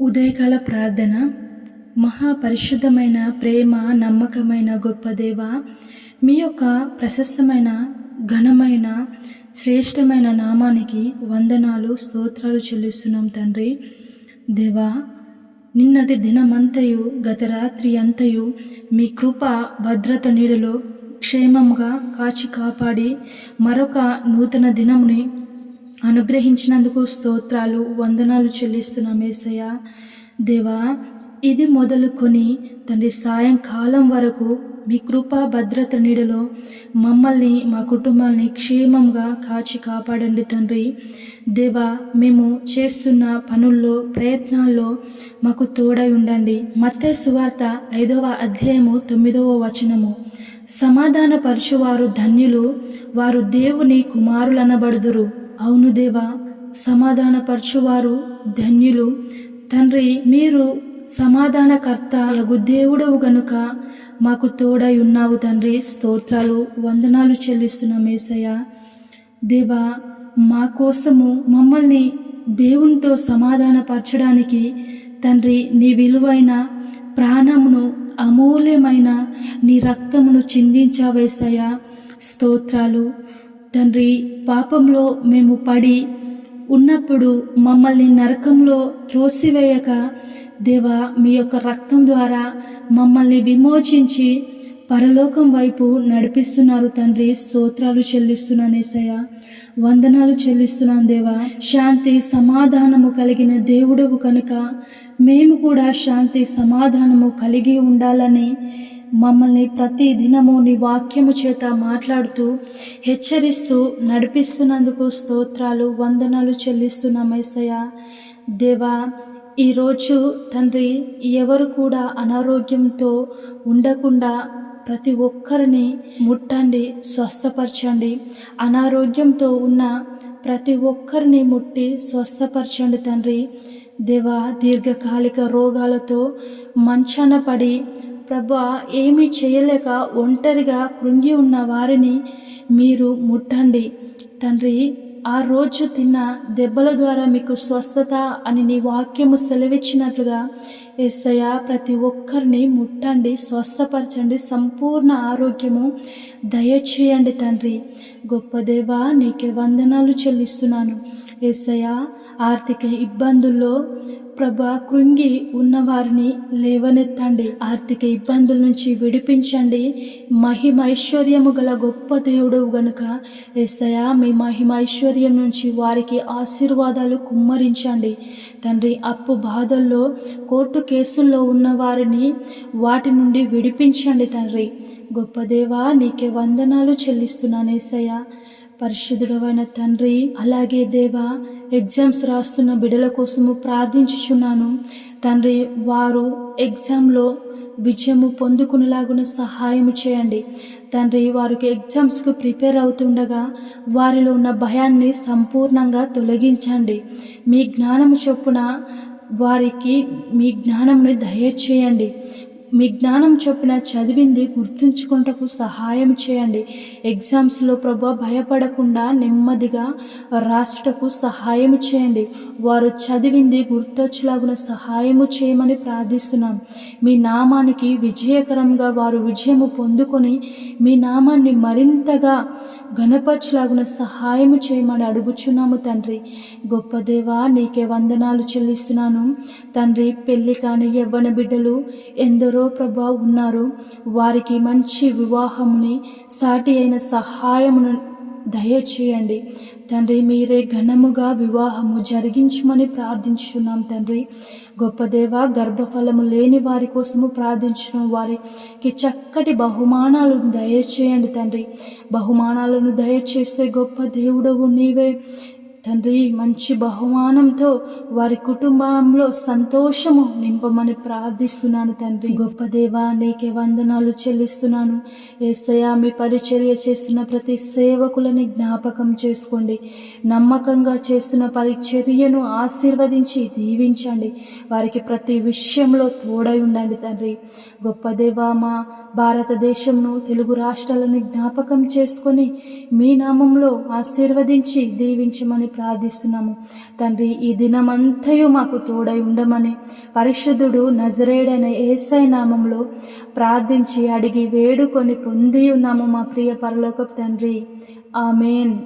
ఉదయకాల ప్రార్థన. మహాపరిశుద్ధమైన ప్రేమ నమ్మకమైన గొప్ప దేవ మీ యొక్క ప్రశస్తమైన ఘనమైన శ్రేష్టమైన నామానికి వందనాలు స్తోత్రాలు చెల్లిస్తున్నాం తండ్రి. దేవా నిన్నటి దినమంతయు గత రాత్రి అంతయు మీ కృప భద్రత నీడలో క్షేమంగా కాచి కాపాడి మరొక నూతన దినముని అనుగ్రహించినందుకు స్తోత్రాలు వందనాలు చెల్లిస్తున్నాం ఏసయ్య. దేవా ఇది మొదలుకొని తండ్రి సాయంకాలం వరకు మీ కృపా భద్రత నీడలో మమ్మల్ని మా కుటుంబాల్ని క్షేమంగా కాచి కాపాడండి తండ్రి. దేవా మేము చేస్తున్న పనుల్లో ప్రయత్నాల్లో మాకు తోడై ఉండండి. మత్తే సువార్త ఐదవ అధ్యాయము తొమ్మిదవ వచనము. సమాధానపరుచువారు ధన్యులు వారు దేవుని కుమారులనబడుదురు. అవును దేవా సమాధానపరచువారు ధన్యులు. తండ్రి మీరు సమాధానకర్త యగు దేవుడవు గనుక మాకు తోడై ఉన్నావు తండ్రి. స్తోత్రాలు వందనాలు చెల్లిస్తున్నాం మేసయ్య. దేవా మా కోసము మమ్మల్ని దేవునితో సమాధానపరచడానికి తండ్రి నీ విలువైన ప్రాణమును అమూల్యమైన నీ రక్తమును చిందించావేసయ్యా స్తోత్రాలు తండ్రి పాపంలో మేము పడి ఉన్నప్పుడు మమ్మల్ని నరకంలో త్రోసివేయక దేవా మీ యొక్క రక్తం ద్వారా మమ్మల్ని విమోచించి పరలోకం వైపు నడిపిస్తున్నారు తండ్రి. స్తోత్రాలు చెల్లిస్తున్నాను ఏసయ్య. వందనాలు చెల్లిస్తున్నాను దేవా. శాంతి సమాధానము కలిగిన దేవుడవు కనుక మేము కూడా శాంతి సమాధానము కలిగి ఉండాలని మమ్మల్ని ప్రతి దినము నీ వాక్యము చేత మాట్లాడుతూ హెచ్చరిస్తూ నడిపిస్తున్నందుకు స్తోత్రాలు వందనాలు చెల్లిస్తున్నాం ఏసయ్య. దేవా ఈరోజు తండ్రి ఎవరు కూడా అనారోగ్యంతో ఉండకుండా ప్రతి ఒక్కరిని ముట్టండి స్వస్థపరచండి. అనారోగ్యంతో ఉన్న ప్రతి ఒక్కరిని ముట్టి స్వస్థపరచండి తండ్రి. దేవా దీర్ఘకాలిక రోగాలతో మంచాన పడి ప్రభా ఏమీ చేయలేక ఒంటరిగా కృంగి ఉన్న వారిని మీరు ముట్టండి. తండ్రి ఆ రోజు తిన్న దెబ్బల ద్వారా మీకు స్వస్థత అని నీ వాక్యము సెలవిచ్చినట్లుగా ఏసయ ప్రతి ఒక్కరిని ముట్టండి స్వస్థపరచండి సంపూర్ణ ఆరోగ్యము దయచేయండి తండ్రి. గొప్ప దేవా నీకే వందనాలు చెల్లిస్తున్నాను. ఏసయ ఆర్థిక ఇబ్బందుల్లో ప్రభా కృంగి ఉన్నవారిని లేవనెత్తండి. ఆర్థిక ఇబ్బందుల నుంచి విడిపించండి. మహిమ ఐశ్వర్యము గల గొప్ప దేవుడు గనుక ఎస్సయా మీ మహిమ ఐశ్వర్యం నుంచి వారికి ఆశీర్వాదాలు కుమ్మరించండి. తండ్రి అప్పు బాధల్లో కోర్టు కేసుల్లో ఉన్నవారిని వాటి నుండి విడిపించండి తండ్రి. గొప్ప దేవా నీకే వందనాలు చెల్లిస్తున్నాను ఏసయ్య. పరిశుద్ధుడవైన తండ్రి అలాగే దేవా ఎగ్జామ్స్ రాస్తున్న బిడ్డల కోసము ప్రార్థించుచున్నాను. తండ్రి వారు ఎగ్జామ్లో విజయము పొందుకునేలాగున సహాయం చేయండి. తండ్రి వారికి ఎగ్జామ్స్కు ప్రిపేర్ అవుతుండగా వారిలో ఉన్న భయాన్ని సంపూర్ణంగా తొలగించండి. మీ జ్ఞానము చొప్పున వారికి మీ జ్ఞానంని దయచేయండి. మీ జ్ఞానం చొప్పున చదివింది గుర్తుంచుకుంటకు సహాయం చేయండి. ఎగ్జామ్స్లో ప్రభా భయపడకుండా నెమ్మదిగా రాసుటకు సహాయం చేయండి. వారు చదివింది గుర్తొచ్చేలాగున సహాయము చేయమని ప్రార్థిస్తున్నాం. మీ నామానికి విజయకరంగా వారు విజయము పొందుకొని మీ నామాన్ని మరింతగా ఘనపరచులాగున సహాయము చేయమని అడుగుచున్నాము తండ్రి. గొప్ప దేవా నీకే వందనాలు చెల్లిస్తున్నాను. తండ్రి పెళ్ళి కాని యవ్వన బిడ్డలు ఎందరో ప్రభా ఉన్నారు? వారికి మంచి వివాహముని సాటి అయిన సహాయమును దయచేయండి. తండ్రి మీరే ఘనముగా వివాహము జరిగించమని ప్రార్థించున్నాం తండ్రి. గొప్ప దేవ గర్భఫలము లేని వారి కోసము ప్రార్థించడం వారికి చక్కటి బహుమానాలను దయచేయండి తండ్రి. బహుమానాలను దయచేస్తే గొప్ప దేవుడవు నీవే. తండ్రి మంచి బహుమానంతో వారి కుటుంబంలో సంతోషము నింపమని ప్రార్థిస్తున్నాను తండ్రి. గొప్ప దేవా నీకే వందనాలు చెల్లిస్తున్నాను. ఏసయా మీ పరిచర్య చేస్తున్న ప్రతి సేవకులని జ్ఞాపకం చేసుకోండి. నమ్మకంగా చేస్తున్న పరిచర్యను ఆశీర్వదించి దీవించండి. వారికి ప్రతి విషయంలో తోడై ఉండండి తండ్రి. గొప్ప దేవా మా భారతదేశంను తెలుగు రాష్ట్రాలను జ్ఞాపకం చేసుకొని మీ నామంలో ఆశీర్వదించి దీవించమని ప్రార్థిస్తున్నాము. తండ్రి ఈ దినమంతయు మాకు తోడై ఉండమని పరిశుద్ధుడు నజరేడైన ఏసై నామంలో ప్రార్థించి అడిగి వేడుకొని పొంది ఉన్నాము మా ప్రియ పరలోక తండ్రి. ఆమెన్.